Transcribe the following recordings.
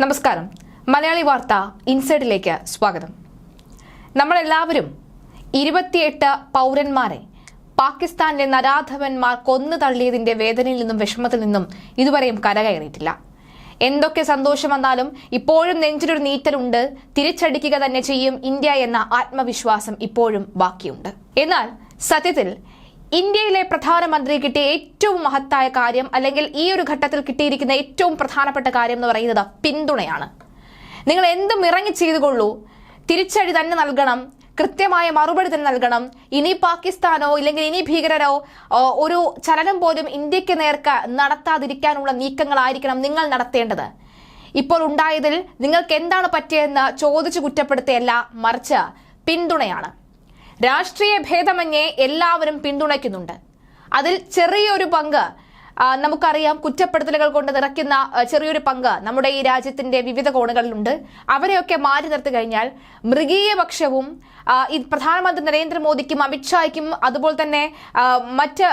നമസ്കാരം. മലയാളി വാർത്ത ഇൻസൈഡിലേക്ക് സ്വാഗതം. നമ്മളെല്ലാവരും ഇരുപത്തിയെട്ട് പൗരന്മാരെ പാകിസ്ഥാനിലെ നരാധവന്മാർ കൊന്നു തള്ളിയതിന്റെ വേദനയിൽ നിന്നും വിഷമത്തിൽ നിന്നും ഇതുവരെയും കരകയറിയിട്ടില്ല. എന്തൊക്കെ സന്തോഷം വന്നാലും ഇപ്പോഴും നെഞ്ചിലൊരു നീറ്റലുണ്ട്. തിരിച്ചടിക്കുക തന്നെ ചെയ്യും. ഇന്ത്യ എന്ന ആത്മവിശ്വാസം ഇപ്പോഴും ബാക്കിയുണ്ട്. എന്നാൽ സത്യത്തിൽ ഇന്ത്യയിലെ പ്രധാനമന്ത്രി കിട്ടിയ ഏറ്റവും മഹത്തായ കാര്യം അല്ലെങ്കിൽ ഈ ഒരു ഘട്ടത്തിൽ കിട്ടിയിരിക്കുന്ന ഏറ്റവും പ്രധാനപ്പെട്ട കാര്യം എന്ന് പറയുന്നത് പിന്തുണയാണ്. നിങ്ങൾ എന്തും ഇറങ്ങി ചെയ്തുകൊള്ളൂ. തിരിച്ചടി തന്നെ നൽകണം. കൃത്യമായ മറുപടി തന്നെ നൽകണം. ഇനി പാകിസ്ഥാനോ ഇല്ലെങ്കിൽ ഇനി ഭീകരരോ ഒരു ചലനം പോലും ഇന്ത്യയ്ക്ക് നേർക്ക് നടത്താതിരിക്കാനുള്ള നീക്കങ്ങളായിരിക്കണം നിങ്ങൾ നടത്തേണ്ടത്. ഇപ്പോൾ ഉണ്ടായതിൽ നിങ്ങൾക്ക് എന്താണ് പറ്റിയതെന്ന് ചോദിച്ചു കുറ്റപ്പെടുത്തിയല്ല മറിച്ച് പിന്തുണയാണ്. രാഷ്ട്രീയ ഭേദമന്യേ എല്ലാവരും പിന്തുണയ്ക്കുന്നുണ്ട്. അതിൽ ചെറിയൊരു പങ്ക് നമുക്കറിയാം കുറ്റപ്പെടുത്തലുകൾ കൊണ്ട് നിറയ്ക്കുന്ന ചെറിയൊരു പങ്ക് നമ്മുടെ ഈ രാജ്യത്തിന്റെ വിവിധ കോണുകളിലുണ്ട്. അവരെയൊക്കെ മാറ്റി നിർത്തി കഴിഞ്ഞാൽ മൃഗീയപക്ഷവും പ്രധാനമന്ത്രി നരേന്ദ്രമോദിക്കും അമിത്ഷായ്ക്കും അതുപോലെ തന്നെ മറ്റ്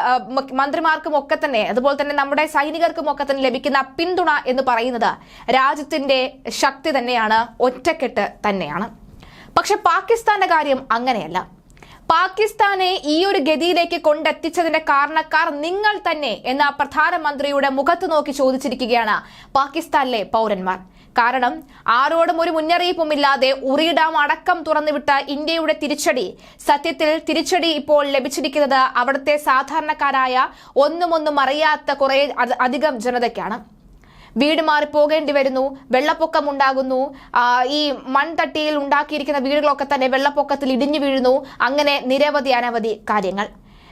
മന്ത്രിമാർക്കും ഒക്കെ തന്നെ അതുപോലെ തന്നെ നമ്മുടെ സൈനികർക്കും ഒക്കെ തന്നെ ലഭിക്കുന്ന പിന്തുണ എന്ന് പറയുന്നത് രാജ്യത്തിന്റെ ശക്തി തന്നെയാണ് ഒറ്റക്കെട്ട് തന്നെയാണ്. പക്ഷെ പാകിസ്ഥാന്റെ കാര്യം അങ്ങനെയല്ല. പാകിസ്ഥാനെ ഈ ഒരു ഗതിയിലേക്ക് കൊണ്ടെത്തിച്ചതിന്റെ കാരണക്കാർ നിങ്ങൾ തന്നെ എന്ന പ്രധാനമന്ത്രിയുടെ മുഖത്ത് നോക്കി ചോദിച്ചിരിക്കുകയാണ് പാകിസ്ഥാനിലെ പൗരന്മാർ. കാരണം ആരോടും ഒരു മുന്നറിയിപ്പുമില്ലാതെ ഉറി ഡാം അടക്കം തുറന്നുവിട്ട ഇന്ത്യയുടെ തിരിച്ചടി സത്യത്തിൽ തിരിച്ചടി ഇപ്പോൾ ലഭിച്ചിരിക്കുന്നത് അവിടുത്തെ സാധാരണക്കാരായ ഒന്നുമൊന്നും ഒന്നും അറിയാത്ത കുറെ അധികം ജനതയ്ക്കാണ്. വീട് മാറി പോകേണ്ടി വരുന്നു. വെള്ളപ്പൊക്കം ഉണ്ടാകുന്നു. ഈ മൺതട്ടിയിൽ ഉണ്ടാക്കിയിരിക്കുന്ന വീടുകളൊക്കെ തന്നെ വെള്ളപ്പൊക്കത്തിൽ ഇടിഞ്ഞു വീഴുന്നു. അങ്ങനെ നിരവധി അനവധി കാര്യങ്ങൾ.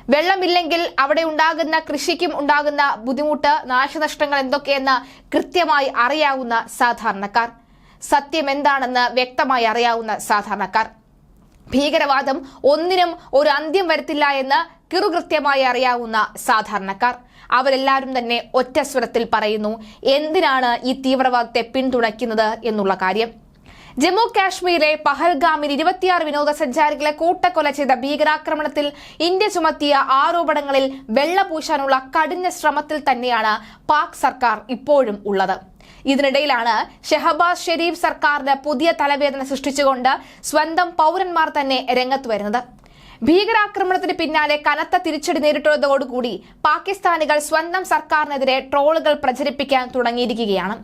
വെള്ളമില്ലെങ്കിൽ അവിടെ ഉണ്ടാകുന്ന കൃഷിക്കും ഉണ്ടാകുന്ന ബുദ്ധിമുട്ട് നാശനഷ്ടങ്ങൾ എന്തൊക്കെയെന്ന് കൃത്യമായി അറിയാവുന്ന സാധാരണക്കാർ. സത്യം എന്താണെന്ന് വ്യക്തമായി അറിയാവുന്ന സാധാരണക്കാർ. ഭീകരവാദം ഒന്നിനും ഒരു അന്ത്യം വരുത്തില്ല എന്ന് കിറുകൃത്യമായി അറിയാവുന്ന സാധാരണക്കാർ. അവരെല്ലാവരും തന്നെ ഒറ്റ സ്വരത്തിൽ പറയുന്നു എന്തിനാണ് ഈ തീവ്രവാദത്തെ പിന്തുണയ്ക്കുന്നത്? എന്നുള്ള കാര്യം. ജമ്മു കാശ്മീരിലെ പഹൽഗാമിൽ ഇരുപത്തിയാറ് വിനോദസഞ്ചാരികളെ കൂട്ടക്കൊല ചെയ്ത ഭീകരാക്രമണത്തിൽ ഇന്ത്യ ചുമത്തിയ ആരോപണങ്ങളിൽ വെള്ളപൂശാനുള്ള കഠിന ശ്രമത്തിൽ തന്നെയാണ് പാക് സർക്കാർ ഇപ്പോഴും ഉള്ളത്. ഇതിനിടയിലാണ് ഷെഹബാസ് ഷെരീഫ് സർക്കാരിന് പുതിയ തലവേദന സൃഷ്ടിച്ചുകൊണ്ട് സ്വന്തം പൗരന്മാർ തന്നെ രംഗത്ത് വരുന്നത്. ഭീകരാക്രമണത്തിന് പിന്നാലെ കനത്ത തിരിച്ചടി നേരിട്ടതോടുകൂടി പാകിസ്ഥാനികൾ സ്വന്തം സർക്കാരിനെതിരെ ട്രോളുകൾ പ്രചരിപ്പിക്കാൻ തുടങ്ങിയിരിക്കുകയാണ്.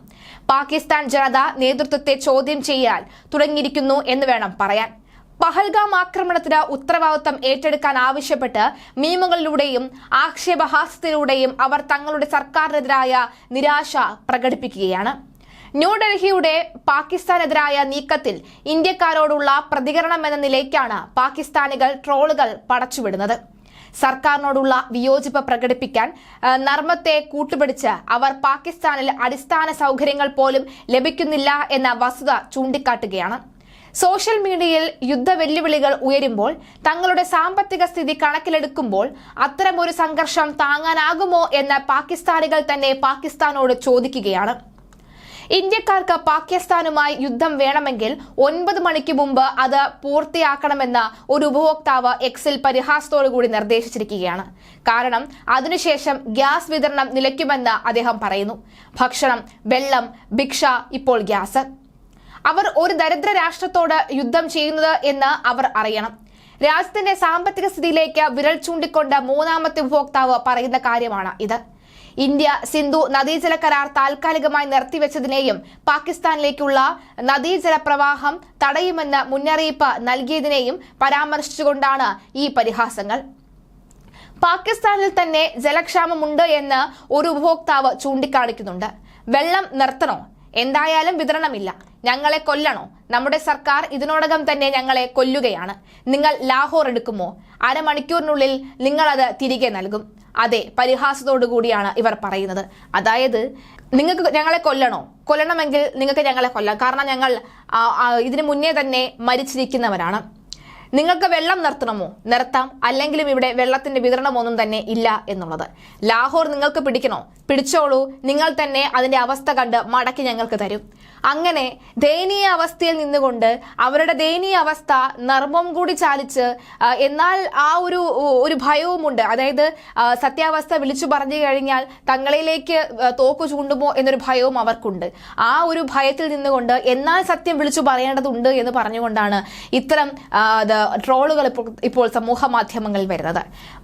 പാകിസ്ഥാൻ ജനത നേതൃത്വത്തെ ചോദ്യം ചെയ്യാൻ തുടങ്ങിയിരിക്കുന്നു എന്ന് വേണം പറയാൻ. പഹൽഗാം ആക്രമണത്തിന് ഉത്തരവാദിത്തം ഏറ്റെടുക്കാൻ ആവശ്യപ്പെട്ട് മീമുകളിലൂടെയും ആക്ഷേപഹാസ്യത്തിലൂടെയും അവർ തങ്ങളുടെ സർക്കാരിനെതിരായ നിരാശ പ്രകടിപ്പിക്കുകയാണ്. ന്യൂഡൽഹിയുടെ പാകിസ്ഥാനെതിരായ നീക്കത്തിൽ ഇന്ത്യക്കാരോടുള്ള പ്രതികരണം എന്ന നിലയ്ക്കാണ് പാകിസ്ഥാനികൾ ട്രോളുകൾ പടച്ചുവിടുന്നത്. സർക്കാരിനോടുള്ള വിയോജിപ്പ് പ്രകടിപ്പിക്കാൻ നർമ്മത്തെ കൂട്ടുപിടിച്ച് അവർ പാകിസ്ഥാനിൽ അടിസ്ഥാന സൗകര്യങ്ങൾ പോലും ലഭിക്കുന്നില്ല എന്ന വസ്തുത ചൂണ്ടിക്കാട്ടുകയാണ്. സോഷ്യൽ മീഡിയയിൽ യുദ്ധ വെല്ലുവിളികൾ ഉയരുമ്പോൾ തങ്ങളുടെ സാമ്പത്തിക സ്ഥിതി കണക്കിലെടുക്കുമ്പോൾ അത്തരമൊരു സംഘർഷം താങ്ങാനാകുമോ എന്ന് പാകിസ്ഥാനികൾ തന്നെ പാകിസ്ഥാനോട് ചോദിക്കുകയാണ്. ഇന്ത്യക്കാർക്ക് പാകിസ്ഥാനുമായി യുദ്ധം വേണമെങ്കിൽ ഒൻപത് മണിക്ക് മുമ്പ് അത് പൂർത്തിയാക്കണമെന്ന് ഒരു ഉപഭോക്താവ് എക്സിൽ പരിഹാസത്തോടുകൂടി നിർദ്ദേശിച്ചിരിക്കുകയാണ്. കാരണം അതിനുശേഷം ഗ്യാസ് വിതരണം നിലയ്ക്കുമെന്ന് അദ്ദേഹം പറയുന്നു. ഭക്ഷണം വെള്ളം ഭിക്ഷ ഇപ്പോൾ ഗ്യാസ്. അവർ ഒരു ദരിദ്ര രാഷ്ട്രത്തോട് യുദ്ധം ചെയ്യുന്നത് എന്ന് അവർ അറിയണം. രാജ്യത്തിന്റെ സാമ്പത്തിക സ്ഥിതിയിലേക്ക് വിരൽ ചൂണ്ടിക്കൊണ്ട് മൂന്നാമത്തെ ഉപഭോക്താവ് പറയുന്ന കാര്യമാണ് ഇത്. ഇന്ത്യ സിന്ധു നദീജല കരാർ താൽക്കാലികമായി നിർത്തിവെച്ചതിനെയും പാകിസ്ഥാനിലേക്കുള്ള നദീജല പ്രവാഹം തടയുമെന്ന് മുന്നറിയിപ്പ് നൽകിയതിനെയും പരാമർശിച്ചുകൊണ്ടാണ് ഈ പരിഹാസങ്ങൾ. പാകിസ്ഥാനിൽ തന്നെ ജലക്ഷാമമുണ്ട് എന്ന് ഒരു ഉപഭോക്താവ് ചൂണ്ടിക്കാണിക്കുന്നുണ്ട്. വെള്ളം നിർത്തണോ? എന്തായാലും വിതരണമില്ല. ഞങ്ങളെ കൊല്ലണോ? നമ്മുടെ സർക്കാർ ഇതിനോടകം തന്നെ ഞങ്ങളെ കൊല്ലുകയാണ്. നിങ്ങൾ ലാഹോർ എടുക്കുമോ? അരമണിക്കൂറിനുള്ളിൽ നിങ്ങൾ അത് തിരികെ നൽകും. അതെ പരിഹാസത്തോടു കൂടിയാണ് ഇവർ പറയുന്നത്. അതായത് നിങ്ങൾക്ക് ഞങ്ങളെ കൊല്ലണോ? കൊല്ലണമെങ്കിൽ നിങ്ങൾക്ക് ഞങ്ങളെ കൊല്ലാം. കാരണം ഞങ്ങൾ ഇതിനു മുന്നേ തന്നെ മരിച്ചിരിക്കുന്നവരാണ്. നിങ്ങൾക്ക് വെള്ളം നിർത്തണമോ? നിർത്താം. അല്ലെങ്കിലും ഇവിടെ വെള്ളത്തിന്റെ വിതരണമൊന്നും തന്നെ ഇല്ല എന്നുള്ളത്. ലാഹോർ നിങ്ങൾക്ക് പിടിക്കണോ? പിടിച്ചോളൂ. നിങ്ങൾ തന്നെ അതിന്റെ അവസ്ഥ കണ്ട് മടക്കി ഞങ്ങൾക്ക് തരും. അങ്ങനെ ദയനീയ അവസ്ഥയിൽ നിന്നുകൊണ്ട് അവരുടെ ദയനീയ അവസ്ഥ നർമ്മം കൂടി ചാലിച്ച് എന്നാൽ ആ ഒരു ഒരു ഭയവുമുണ്ട്. അതായത് സത്യാവസ്ഥ വിളിച്ചു പറഞ്ഞു കഴിഞ്ഞാൽ തങ്ങളിലേക്ക് തോക്ക് ചൂണ്ടുമോ എന്നൊരു ഭയവും അവർക്കുണ്ട്. ആ ഒരു ഭയത്തിൽ നിന്നുകൊണ്ട് എന്നാൽ സത്യം വിളിച്ചു പറയേണ്ടതുണ്ട് എന്ന് പറഞ്ഞുകൊണ്ടാണ് ഇത്തരം ട്രോളുകൾ ഇപ്പോൾ ഇപ്പോൾ സമൂഹ മാധ്യമങ്ങളിൽ വരുന്നത്.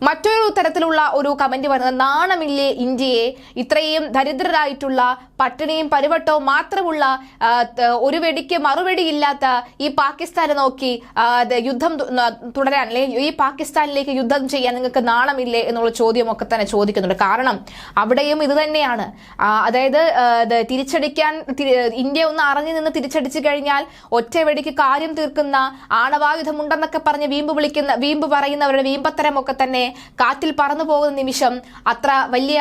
മറ്റൊരു തരത്തിലുള്ള ഒരു കമന്റ് വരുന്നത് നാണമില്ലേ ഇന്ത്യയെ? ഇത്രയും ദരിദ്രരായിട്ടുള്ള പട്ടിണിയും പരിവട്ടവും മാത്രമുള്ള ഒരു വെടിക്ക് മറുപടിയില്ലാത്ത ഈ പാകിസ്ഥാനെ നോക്കി യുദ്ധം തുടരാൻ അല്ലെങ്കിൽ ഈ പാകിസ്ഥാനിലേക്ക് യുദ്ധം ചെയ്യാൻ നിങ്ങൾക്ക് നാണമില്ലേ എന്നുള്ള ചോദ്യമൊക്കെ തന്നെ ചോദിക്കുന്നുണ്ട്. കാരണം അവിടെയും ഇത് തന്നെയാണ്. അതായത് തിരിച്ചടിക്കാൻ ഇന്ത്യ ഒന്ന് അറിഞ്ഞു നിന്ന് തിരിച്ചടിച്ചു കഴിഞ്ഞാൽ ഒറ്റ വെടിക്ക് കാര്യം തീർക്കുന്ന ആണവായുധമുണ്ടെന്നൊക്കെ പറഞ്ഞ് വീമ്പ് വിളിക്കുന്ന വീമ്പ് പറയുന്നവരുടെ വീമ്പത്തരമൊക്കെ തന്നെ കാറ്റിൽ പറന്നു പോകുന്ന നിമിഷം അത്ര വലിയ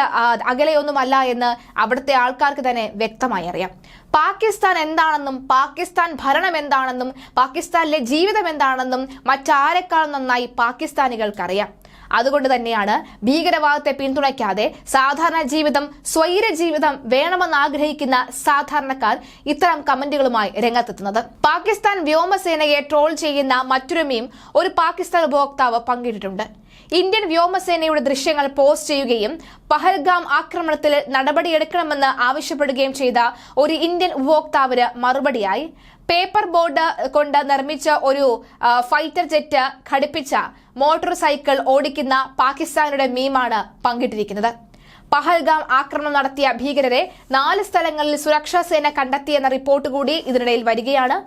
അകലെയൊന്നുമല്ല എന്ന് അവിടുത്തെ ആൾക്കാർക്ക് തന്നെ വ്യക്തമായി അറിയാം. പാകിസ്ഥാൻ എന്താണെന്നും പാകിസ്ഥാൻ ഭരണം എന്താണെന്നും പാകിസ്ഥാനിലെ ജീവിതം എന്താണെന്നും മറ്റാരെക്കാളും നന്നായി പാകിസ്ഥാനികൾക്കറിയാം. അതുകൊണ്ട് തന്നെയാണ് ഭീകരവാദത്തെ പിന്തുണയ്ക്കാതെ സാധാരണ ജീവിതം സ്വൈര ജീവിതം വേണമെന്ന് ആഗ്രഹിക്കുന്ന സാധാരണക്കാർ ഇത്തരം കമന്റുകളുമായി രംഗത്തെത്തുന്നത്. പാകിസ്ഥാൻ വ്യോമസേനയെ ട്രോൾ ചെയ്യുന്ന മറ്റൊരു മീം ഒരു പാകിസ്ഥാൻ ഉപഭോക്താവ് പങ്കിട്ടിട്ടുണ്ട്. ഇന്ത്യൻ വ്യോമസേനയുടെ ദൃശ്യങ്ങൾ പോസ്റ്റ് ചെയ്യുകയും പഹൽഗാം ആക്രമണത്തിൽ നടപടിയെടുക്കണമെന്ന് ആവശ്യപ്പെടുകയും ചെയ്ത ഒരു ഇന്ത്യൻ ഉപഭോക്താവിന് മറുപടിയായി. പേപ്പർ ബോർഡ് കൊണ്ട് നിർമ്മിച്ച ഒരു ഫൈറ്റർ ജെറ്റ് ഘടിപ്പിച്ച മോട്ടോർ സൈക്കിൾ ഓടിക്കുന്ന പാകിസ്ഥാനുടെ മീമാണ് പങ്കിട്ടിരിക്കുന്നത്. പഹൽഗാം ആക്രമണം നടത്തിയ ഭീകരരെ നാല് സ്ഥലങ്ങളിൽ സുരക്ഷാ സേന കണ്ടെത്തിയെന്ന റിപ്പോർട്ട് കൂടി ഇതിനിടയിൽ വരികയാണ്.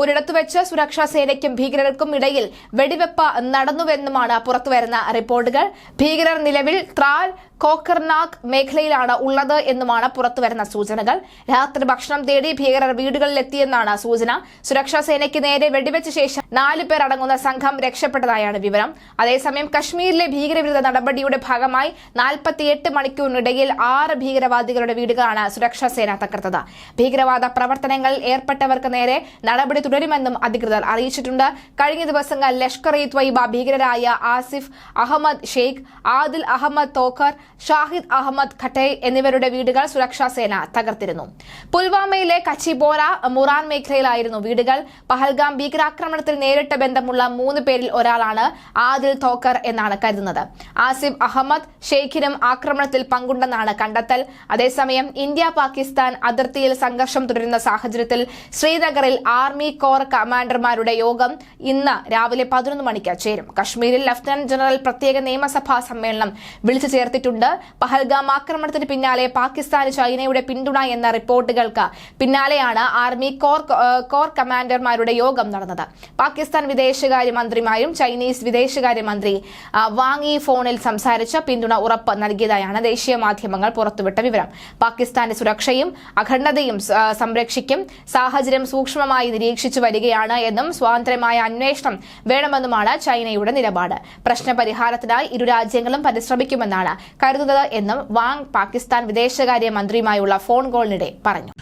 ഒരിടത്തു വെച്ച് സുരക്ഷാ സേനയ്ക്കും ഭീകരർക്കും ഇടയിൽ വെടിവെപ്പ് നടന്നുവെന്നുമാണ് പുറത്തുവരുന്ന റിപ്പോർട്ടുകൾ. ഭീകരർ നിലവിൽ ത്രാൽ കോക്കർനാഗ് മേഖലയിലാണ് ഉള്ളത് എന്നുമാണ് പുറത്തുവരുന്ന സൂചനകൾ. രാത്രി ഭക്ഷണം തേടി ഭീകരർ വീടുകളിലെത്തിയെന്നാണ് സൂചന. സുരക്ഷാ സേനയ്ക്ക് നേരെ വെടിവെച്ച ശേഷം നാലു പേർ അടങ്ങുന്ന സംഘം രക്ഷപ്പെട്ടതായാണ് വിവരം. അതേസമയം കശ്മീരിലെ ഭീകരവിരുദ്ധ നടപടിയുടെ ഭാഗമായി നാൽപ്പത്തിയെട്ട് മണിക്കൂറിനിടയിൽ ആറ് ഭീകരവാദികളുടെ വീടുകളാണ് സുരക്ഷാ സേന തകർത്തത്. ഭീകരവാദ പ്രവർത്തനങ്ങളിൽ ഏർപ്പെട്ടവർക്ക് നേരെ നടപടി തുടരുമെന്നും അധികൃതർ അറിയിച്ചിട്ടുണ്ട്. കഴിഞ്ഞ ദിവസങ്ങൾ ലഷ്കർ ഇ ത്വയ്ബ ഭീകരരായ ആസിഫ് അഹമ്മദ് ഷെയ്ഖ് ആദിൽ അഹമ്മദ് തോക്കർ ഷാഹിദ് അഹമ്മദ് ഖട്ടേ എന്നിവരുടെ വീടുകൾ സുരക്ഷാ സേന തകർത്തിരുന്നു. പുൽവാമയിലെ കച്ചിബോറ മുറാൻ മേഖലയിലായിരുന്നു വീടുകൾ. പഹൽഗാം ഭീകരാക്രമണത്തിൽ നേരിട്ട് ബന്ധമുള്ള മൂന്ന് പേരിൽ ഒരാളാണ് ആദിൽ തോക്കർ എന്നാണ് കരുതുന്നത്. ആസിഫ് അഹമ്മദ് ഷെയ്ഖിനും ആക്രമണത്തിൽ പങ്കുണ്ടെന്നാണ് കണ്ടെത്തൽ. അതേസമയം ഇന്ത്യ പാകിസ്ഥാൻ അതിർത്തിയിൽ സംഘർഷം തുടരുന്ന സാഹചര്യത്തിൽ ശ്രീനഗറിൽ ആർമി കോർ കമാൻഡർമാരുടെ യോഗം ഇന്ന് രാവിലെ പതിനൊന്ന് മണിക്ക് ചേരും. കശ്മീരിൽ ലഫ്റ്റനന്റ് ജനറൽ പ്രത്യേക നിയമസഭാ സമ്മേളനം വിളിച്ചു ചേർത്തിട്ടുണ്ട്. പഹൽഗാം ആക്രമണത്തിന് പിന്നാലെ പാകിസ്ഥാന് ചൈനയുടെ പിന്തുണ എന്ന റിപ്പോർട്ടുകൾക്ക് പിന്നാലെയാണ് ആർമി കോർ കോർ കമാൻഡർമാരുടെ യോഗം നടന്നത്. പാകിസ്ഥാൻ വിദേശകാര്യമന്ത്രിമാരും ചൈനീസ് വിദേശകാര്യമന്ത്രി വാങ് ഈ ഫോണിൽ സംസാരിച്ച് പിന്തുണ ഉറപ്പ് നൽകിയതായാണ് ദേശീയ മാധ്യമങ്ങൾ പുറത്തുവിട്ട വിവരം. പാകിസ്ഥാന്റെ സുരക്ഷയും അഖണ്ഡതയും സംരക്ഷിക്കും സാഹചര്യം സൂക്ഷ്മമായി നിരീക്ഷിച്ചു വരികയാണ് എന്നും സ്വാതന്ത്ര്യമായ അന്വേഷണം വേണമെന്നുമാണ് ചൈനയുടെ നിലപാട്. പ്രശ്നപരിഹാരത്തിനായി ഇരു രാജ്യങ്ങളും പരിശ്രമിക്കുമെന്നാണ് കരുതുന്നത് എന്നും വാങ് പാകിസ്ഥാൻ വിദേശകാര്യ മന്ത്രിയുമായുള്ള ഫോൺ കോളിനിടെ പറഞ്ഞു.